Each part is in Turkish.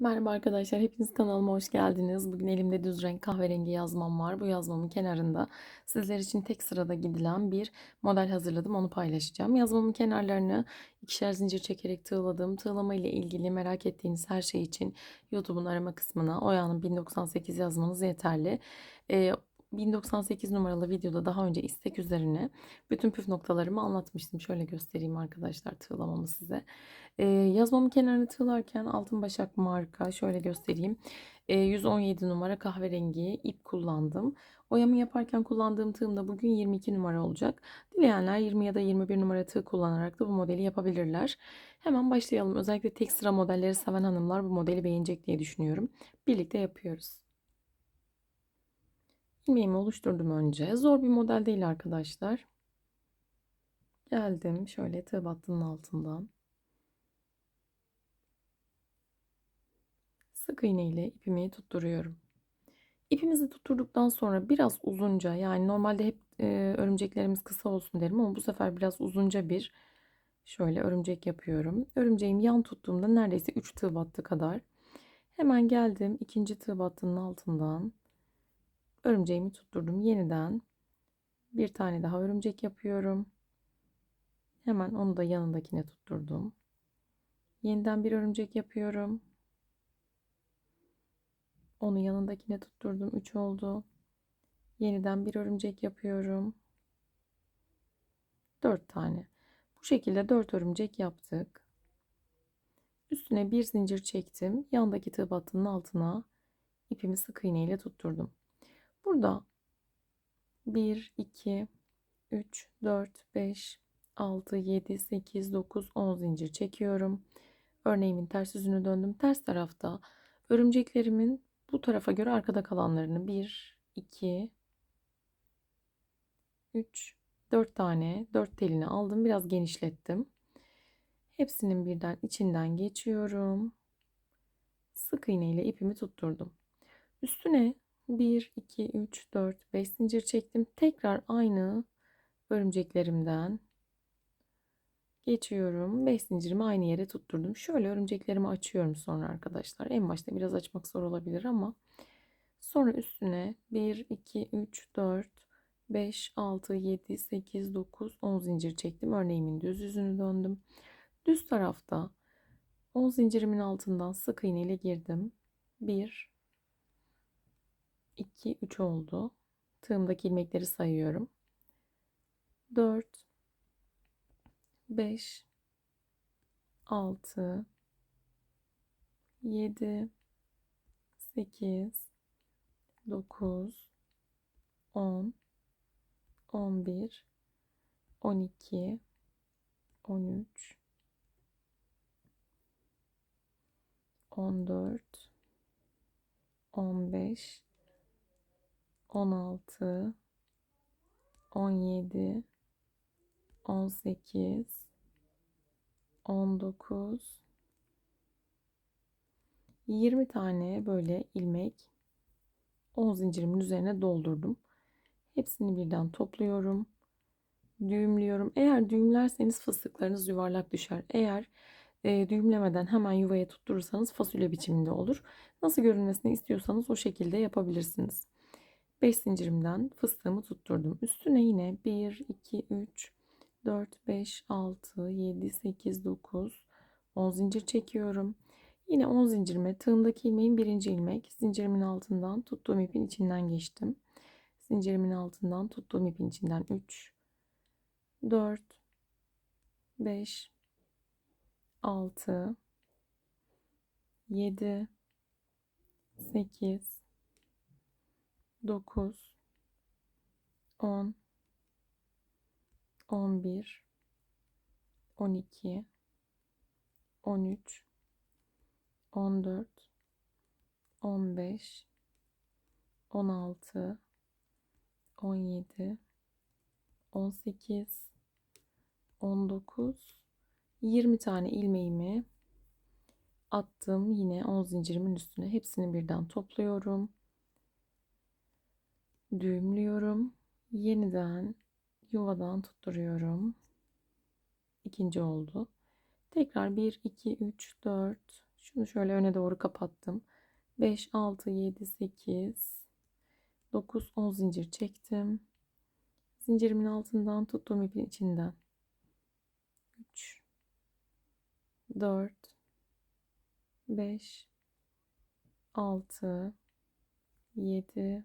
Merhaba arkadaşlar, hepiniz kanalıma hoş geldiniz. Bugün elimde düz renk kahverengi yazmam var. Bu yazmamın kenarında sizler için tek sırada gidilen bir model hazırladım. Onu paylaşacağım. Yazmamın kenarlarını ikişer zincir çekerek tığladım. Tığlama ile ilgili merak ettiğiniz her şey için YouTube'un arama kısmına Oya'nın 1098 yazmanız yeterli. Ee, 1098 numaralı videoda daha önce istek üzerine bütün püf noktalarımı anlatmıştım. Şöyle göstereyim arkadaşlar tığlamamı size. Ee, yazmamın kenarını tığlarken altın başak marka şöyle göstereyim. Ee, 117 numara kahverengi ip kullandım. Oyamı yaparken kullandığım tığım da bugün 22 numara olacak. Dileyenler 20 ya da 21 numara tığ kullanarak da bu modeli yapabilirler. Hemen başlayalım. Özellikle tek sıra modelleri seven hanımlar bu modeli beğenecek diye düşünüyorum. Birlikte yapıyoruz. İlmeğimi oluşturdum önce. Zor bir model değil arkadaşlar. Geldim şöyle tığ battının altından. Sık iğne ile ipimi tutturuyorum. İpimizi tutturduktan sonra biraz uzunca yani normalde hep e, örümceklerimiz kısa olsun derim ama bu sefer biraz uzunca bir şöyle örümcek yapıyorum. Örümceğim yan tuttuğumda neredeyse 3 tığ battı kadar. Hemen geldim ikinci tığ battının altından örümceğimi tutturdum. Yeniden bir tane daha örümcek yapıyorum. Hemen onu da yanındakine tutturdum. Yeniden bir örümcek yapıyorum. Onu yanındakine tutturdum. 3 oldu. Yeniden bir örümcek yapıyorum. 4 tane. Bu şekilde 4 örümcek yaptık. Üstüne bir zincir çektim. Yandaki tığ battının altına ipimi sık iğne ile tutturdum. Burada 1, 2, 3, 4, 5, 6, 7, 8, 9, 10 zincir çekiyorum. Örneğimin ters yüzünü döndüm. Ters tarafta örümceklerimin bu tarafa göre arkada kalanlarını 1, 2, 3, 4 tane 4 telini aldım. Biraz genişlettim. Hepsinin birden içinden geçiyorum. Sık iğne ile ipimi tutturdum. Üstüne 1, 2, 3, 4, 5 zincir çektim. Tekrar aynı örümceklerimden geçiyorum. 5 zincirimi aynı yere tutturdum. Şöyle örümceklerimi açıyorum sonra arkadaşlar. En başta biraz açmak zor olabilir ama sonra üstüne 1, 2, 3, 4, 5, 6, 7, 8, 9, 10 zincir çektim. Örneğimin düz yüzünü döndüm. Düz tarafta 10 zincirimin altından sık iğne ile girdim. 1, 2, 3 oldu. Tığımdaki ilmekleri sayıyorum. 4, 5 6 7 8 9 10 11 12 13 14 15 16 17 18 19 20 tane böyle ilmek 10 zincirimin üzerine doldurdum. Hepsini birden topluyorum. Düğümlüyorum. Eğer düğümlerseniz fıstıklarınız yuvarlak düşer. Eğer e, düğümlemeden hemen yuvaya tutturursanız fasulye biçiminde olur. Nasıl görünmesini istiyorsanız o şekilde yapabilirsiniz. 5 zincirimden fıstığımı tutturdum. Üstüne yine 1, 2, 3, 4, 5, 6, 7, 8, 9, 10 zincir çekiyorum. Yine 10 zincirime tığımdaki ilmeğin birinci ilmek zincirimin altından tuttuğum ipin içinden geçtim. Zincirimin altından tuttuğum ipin içinden 3, 4, 5, 6, 7, 8, 9, 10, 11, 12, 13, 14, 15, 16, 17, 18, 19, 20 tane ilmeğimi attım yine 10 zincirimin üstüne. Hepsini birden topluyorum düğümlüyorum. Yeniden yuvadan tutturuyorum. İkinci oldu. Tekrar 1 2 3 4 Şunu şöyle öne doğru kapattım. 5, 6, 7, 8, 9, 10 zincir çektim. Zincirimin altından tuttuğum ipin içinden. 3, 4, 5, 6, 7,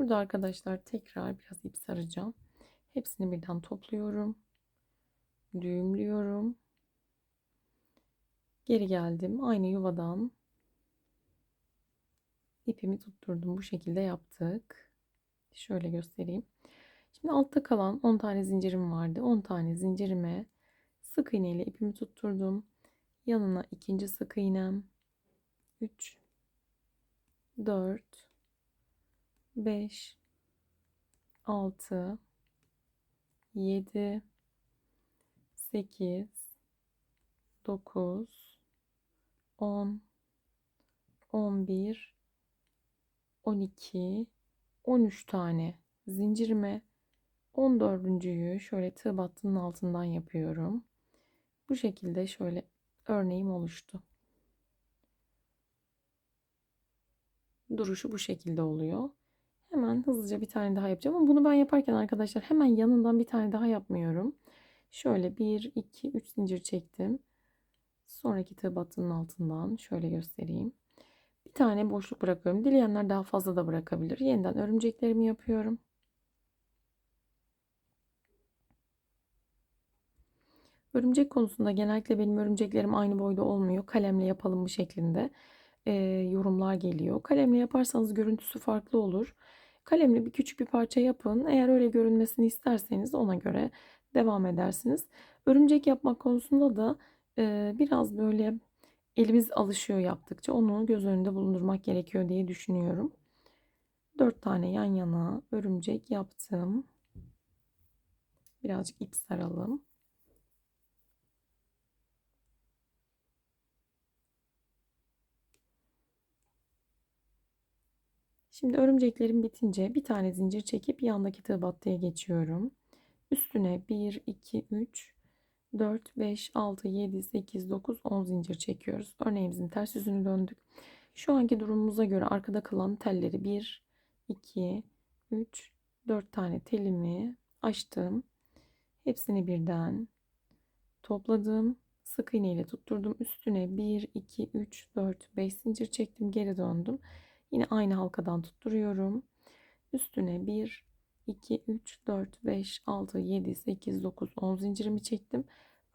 Burada arkadaşlar tekrar biraz ip saracağım. Hepsini birden topluyorum. Düğümlüyorum. Geri geldim. Aynı yuvadan ipimi tutturdum. Bu şekilde yaptık. Şöyle göstereyim. Şimdi altta kalan 10 tane zincirim vardı. 10 tane zincirime sık iğne ile ipimi tutturdum. Yanına ikinci sık iğnem 3 4 5 6 7 8 9 10 11 12 13 tane zincirime 14.'yü şöyle tığ battının altından yapıyorum. Bu şekilde şöyle örneğim oluştu. Duruşu bu şekilde oluyor. Hemen hızlıca bir tane daha yapacağım ama bunu ben yaparken arkadaşlar hemen yanından bir tane daha yapmıyorum. Şöyle 1, 2, 3 zincir çektim. Sonraki tığ battının altından şöyle göstereyim. Bir tane boşluk bırakıyorum. Dileyenler daha fazla da bırakabilir. Yeniden örümceklerimi yapıyorum. Örümcek konusunda genellikle benim örümceklerim aynı boyda olmuyor. Kalemle yapalım bu şeklinde e, yorumlar geliyor. Kalemle yaparsanız görüntüsü farklı olur. Kalemle bir küçük bir parça yapın. Eğer öyle görünmesini isterseniz ona göre devam edersiniz. Örümcek yapmak konusunda da e, biraz böyle elimiz alışıyor yaptıkça onu göz önünde bulundurmak gerekiyor diye düşünüyorum. 4 tane yan yana örümcek yaptım. Birazcık ip saralım. Şimdi örümceklerim bitince bir tane zincir çekip yandaki tığ geçiyorum. Üstüne 1, 2, 3, 4, 5, 6, 7, 8, 9, 10 zincir çekiyoruz. Örneğimizin ters yüzünü döndük. Şu anki durumumuza göre arkada kalan telleri 1, 2, 3, 4 tane telimi açtım. Hepsini birden topladım. Sık iğne ile tutturdum. Üstüne 1, 2, 3, 4, 5 zincir çektim. Geri döndüm. Yine aynı halkadan tutturuyorum. Üstüne 1, 2, 3, 4, 5, 6, 7, 8, 9, 10 zincirimi çektim.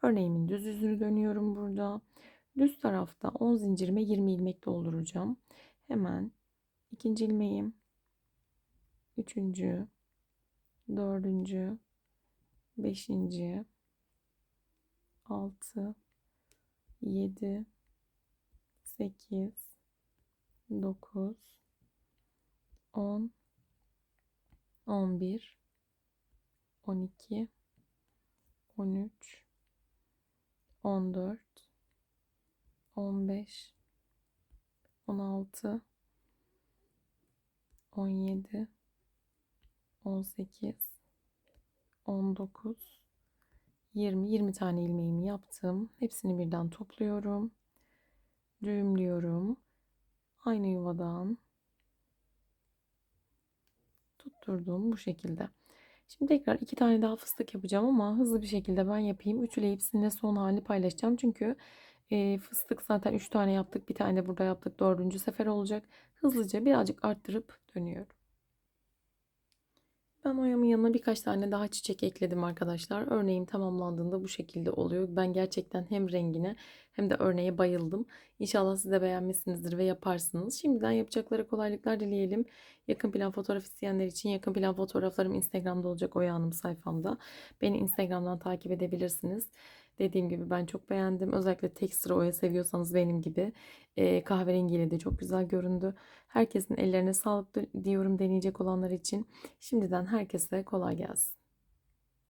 Örneğimin düz yüzünü dönüyorum burada. Düz tarafta 10 zincirime 20 ilmek dolduracağım. Hemen ikinci ilmeğim, üçüncü, dördüncü, beşinci, altı, yedi, sekiz, dokuz, on, on bir, on iki, on üç, on dört, on beş, on altı, on yedi, on sekiz, on dokuz, yirmi, yirmi tane ilmeğimi yaptım. Hepsini birden topluyorum. Düğümlüyorum. Aynı yuvadan tutturdum bu şekilde. Şimdi tekrar iki tane daha fıstık yapacağım ama hızlı bir şekilde ben yapayım. Ütüleyip sizinle son halini paylaşacağım. Çünkü e, fıstık zaten üç tane yaptık. Bir tane burada yaptık. Dördüncü sefer olacak. Hızlıca birazcık arttırıp dönüyorum. Ben oyamın yanına birkaç tane daha çiçek ekledim arkadaşlar. Örneğim tamamlandığında bu şekilde oluyor. Ben gerçekten hem rengine hem de örneğe bayıldım. İnşallah siz de beğenmişsinizdir ve yaparsınız. Şimdiden yapacakları kolaylıklar dileyelim. Yakın plan fotoğraf isteyenler için yakın plan fotoğraflarım Instagram'da olacak Oya Hanım sayfamda. Beni Instagram'dan takip edebilirsiniz. Dediğim gibi ben çok beğendim. Özellikle tek sıra oya seviyorsanız benim gibi e, kahverengiyle de çok güzel göründü. Herkesin ellerine sağlık diyorum deneyecek olanlar için. Şimdiden herkese kolay gelsin.